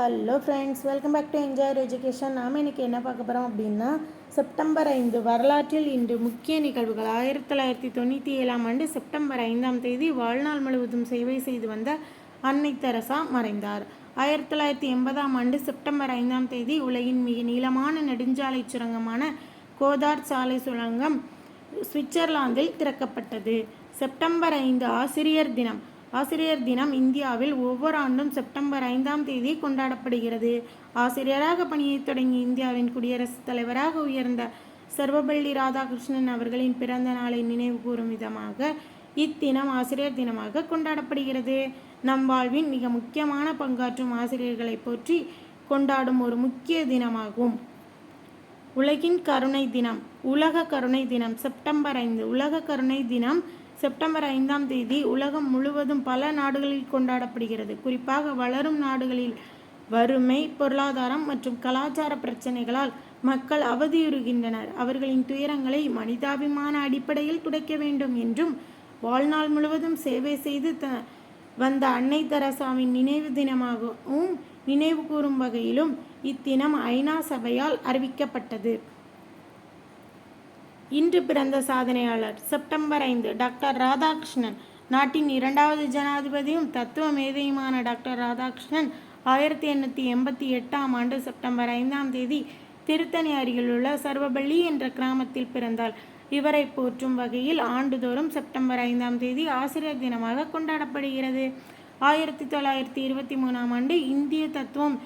Hello friends welcome back to Enjoyer Education நாம் இன்றைக்கி என்ன பார்க்க போகிறோம் அப்படின்னா செப்டம்பர் ஐந்து வரலாற்றில் இன்று முக்கிய நிகழ்வுகள். ஆயிரத்தி தொள்ளாயிரத்தி தொண்ணூற்றி ஏழாம் ஆண்டு செப்டம்பர் ஐந்தாம் தேதி வாழ்நாள் முழுவதும் சேவை செய்து வந்த அன்னை தெரசா மறைந்தார். ஆயிரத்தி தொள்ளாயிரத்தி எண்பதாம் ஆண்டு செப்டம்பர் ஐந்தாம் தேதி உலகின் மிக நீளமான நெடுஞ்சாலை சுரங்கமான கோதார் சாலை சுரங்கம் சுவிட்சர்லாந்தில் திறக்கப்பட்டது. செப்டம்பர் ஐந்து ஆசிரியர் தினம். ஆசிரியர் தினம் இந்தியாவில் ஒவ்வொரு ஆண்டும் செப்டம்பர் ஐந்தாம் தேதி கொண்டாடப்படுகிறது. ஆசிரியராக பணியை தொடங்கி இந்தியாவின் குடியரசுத் தலைவராக உயர்ந்த சர்வபள்ளி ராதாகிருஷ்ணன் அவர்களின் பிறந்த நாளை நினைவு கூறும் விதமாக இத்தினம் ஆசிரியர் தினமாக கொண்டாடப்படுகிறது. நம் வாழ்வின் மிக முக்கியமான பங்காற்றும் ஆசிரியர்களை போற்றி கொண்டாடும் ஒரு முக்கிய தினமாகும். உலகின் கருணை தினம் உலக கருணை தினம் செப்டம்பர் ஐந்து உலக கருணை தினம் செப்டம்பர் ஐந்தாம் தேதி உலகம் முழுவதும் பல நாடுகளில் கொண்டாடப்படுகிறது. குறிப்பாக வளரும் நாடுகளில் வறுமை பொருளாதாரம் மற்றும் கலாச்சார பிரச்சனைகளால் மக்கள் அவதியுறுகின்றனர். அவர்களின் துயரங்களை மனிதாபிமான அடிப்படையில் துடைக்க வேண்டும் என்றும் வாழ்நாள் முழுவதும் சேவை செய்து த வந்த அன்னை தெரசாவின் நினைவு தினமாகவும் நினைவு கூறும் வகையிலும் இத்தினம் ஐநா சபையால் அறிவிக்கப்பட்டது. இன்று பிறந்த சாதனையாளர். செப்டம்பர் ஐந்து டாக்டர் ராதாகிருஷ்ணன். நாட்டின் இரண்டாவது ஜனாதிபதியும் தத்துவ மேதையுமான டாக்டர் ராதாகிருஷ்ணன் ஆயிரத்தி எண்ணூற்றி எண்பத்தி எட்டாம் ஆண்டு செப்டம்பர் ஐந்தாம் தேதி திருத்தணி அருகிலுள்ள சர்வபள்ளி என்ற கிராமத்தில் பிறந்தார். இவரை போற்றும் வகையில் ஆண்டுதோறும் செப்டம்பர் ஐந்தாம் தேதி ஆசிரியர் தினமாக கொண்டாடப்படுகிறது. ஆயிரத்தி தொள்ளாயிரத்தி இருபத்தி மூணாம் ஆண்டு இந்திய தத்துவம்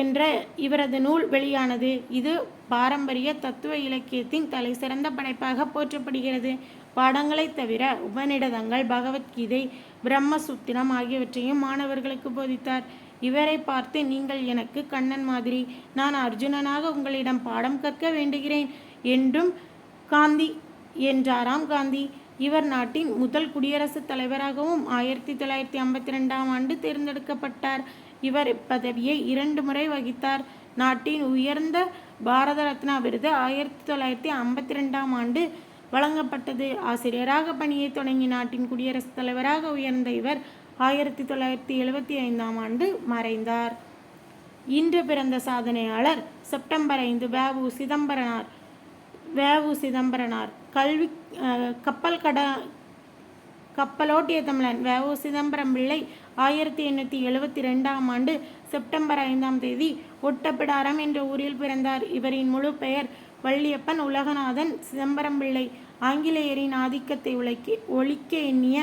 என்ற இவரது நூல் வெளியானது. இது பாரம்பரிய தத்துவ இலக்கியத்தின் தலை சிறந்த படைப்பாக போற்றப்படுகிறது. பாடங்களை தவிர உபநிடதங்கள் பகவத்கீதை பிரம்மசூத்திரம் ஆகியவற்றையும் மாணவர்களுக்கு போதித்தார். இவரை பார்த்து நீங்கள் எனக்கு கண்ணன் மாதிரி நான் அர்ஜுனனாக உங்களிடம் பாடம் கற்க வேண்டுகிறேன் என்றும் காந்தி என்றாராம் காந்தி. இவர் நாட்டின் முதல் குடியரசுத் தலைவராகவும் ஆயிரத்தி தொள்ளாயிரத்தி ஐம்பத்தி ரெண்டாம் ஆண்டு தேர்ந்தெடுக்கப்பட்டார். இவர் இப்பதவியை இரண்டு முறை வகித்தார். நாட்டின் உயர்ந்த பாரத ரத்னா விருது ஆயிரத்தி தொள்ளாயிரத்தி ஐம்பத்தி ரெண்டாம் ஆண்டு வழங்கப்பட்டது. ஆசிரியராக பணியை தொடங்கி நாட்டின் குடியரசுத் தலைவராக உயர்ந்த இவர் ஆயிரத்தி தொள்ளாயிரத்தி எழுபத்தி ஐந்தாம் ஆண்டு மறைந்தார். இன்று பிறந்த சாதனையாளர் செப்டம்பர் ஐந்து வேவு சிதம்பரனார் வேவு சிதம்பரனார். கல்வி கப்பல் கட கப்பலோட்டிய தமிழன் வேவு சிதம்பரம் பிள்ளை ஆயிரத்தி எண்ணூற்றி எழுபத்தி ரெண்டாம் ஆண்டு செப்டம்பர் ஐந்தாம் தேதி ஒட்டப்பிடாரம் என்ற ஊரில் பிறந்தார். இவரின் முழு பெயர் வள்ளியப்பன் உலகநாதன் சிதம்பரம் பிள்ளை. ஆங்கிலேயரின் ஆதிக்கத்தை உழைக்கி ஒழிக்க எண்ணிய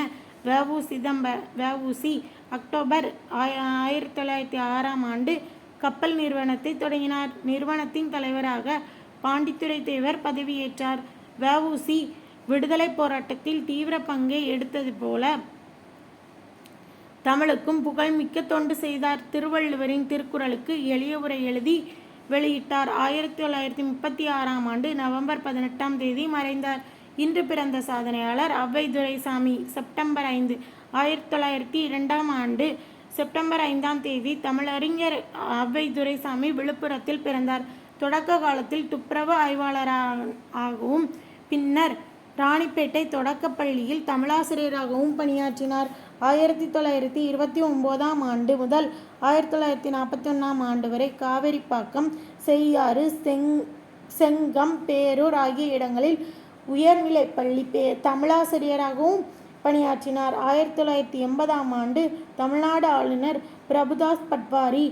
வேவு சிதம்ப வேவுசி அக்டோபர் ஆயிரத்தி தொள்ளாயிரத்தி ஆறாம் ஆண்டு கப்பல் நிறுவனத்தை தொடங்கினார். நிறுவனத்தின் தலைவராக பாண்டித்துரை தேவர் பதவியேற்றார் வஉசி விடுதலை போராட்டத்தில் தீவிர பங்கை எடுத்தது போல தமிழுக்கும் புகழ்மிக்க தொண்டு செய்தார். திருவள்ளுவரின் திருக்குறளுக்கு எளிய உரை எழுதி வெளியிட்டார். ஆயிரத்தி தொள்ளாயிரத்தி முப்பத்தி ஆறாம் ஆண்டு நவம்பர் பதினெட்டாம் தேதி மறைந்தார். இன்று பிறந்த சாதனையாளர் அவ்வை துரைசாமி செப்டம்பர் ஐந்து ஆயிரத்தி தொள்ளாயிரத்தி இரண்டாம் ஆண்டு செப்டம்பர் ஐந்தாம் தேதி தமிழறிஞர் அவ்வை துரைசாமி விழுப்புரத்தில் பிறந்தார். தொடக்க காலத்தில் துப்புரவு ஆய்வாளராகவும் பின்னர் ராணிப்பேட்டை தொடக்கப்பள்ளியில் தமிழாசிரியராகவும் பணியாற்றினார். ஆயிரத்தி தொள்ளாயிரத்தி இருபத்தி ஒம்போதாம் ஆண்டு முதல் ஆயிரத்தி தொள்ளாயிரத்தி நாற்பத்தி ஒன்றாம் ஆண்டு வரை காவேரிப்பாக்கம் செய்யாறு செங் செங்கம் பேரூர் ஆகிய இடங்களில் உயர்நிலைப்பள்ளி பே தமிழாசிரியராகவும் பணியாற்றினார். ஆயிரத்தி தொள்ளாயிரத்தி எண்பதாம் ஆண்டு தமிழ்நாடு ஆளுநர் பிரபுதாஸ் பட்வாரி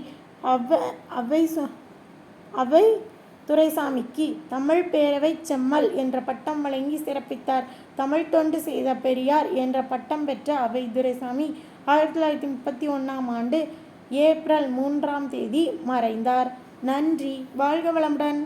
அவ்வை அவை அவை துரைசாமிக்கு தமிழ் பேரவை செம்மல் என்ற பட்டம் வழங்கி சிறப்பித்தார். தமிழ் தொண்டு செய்த பெரியார் என்ற பட்டம் பெற்ற அவை துரைசாமி ஆயிரத்தி தொள்ளாயிரத்தி முப்பத்தி ஒன்றாம் ஆண்டு ஏப்ரல் மூன்றாம் தேதி மறைந்தார். நன்றி. வாழ்க வளமுடன்.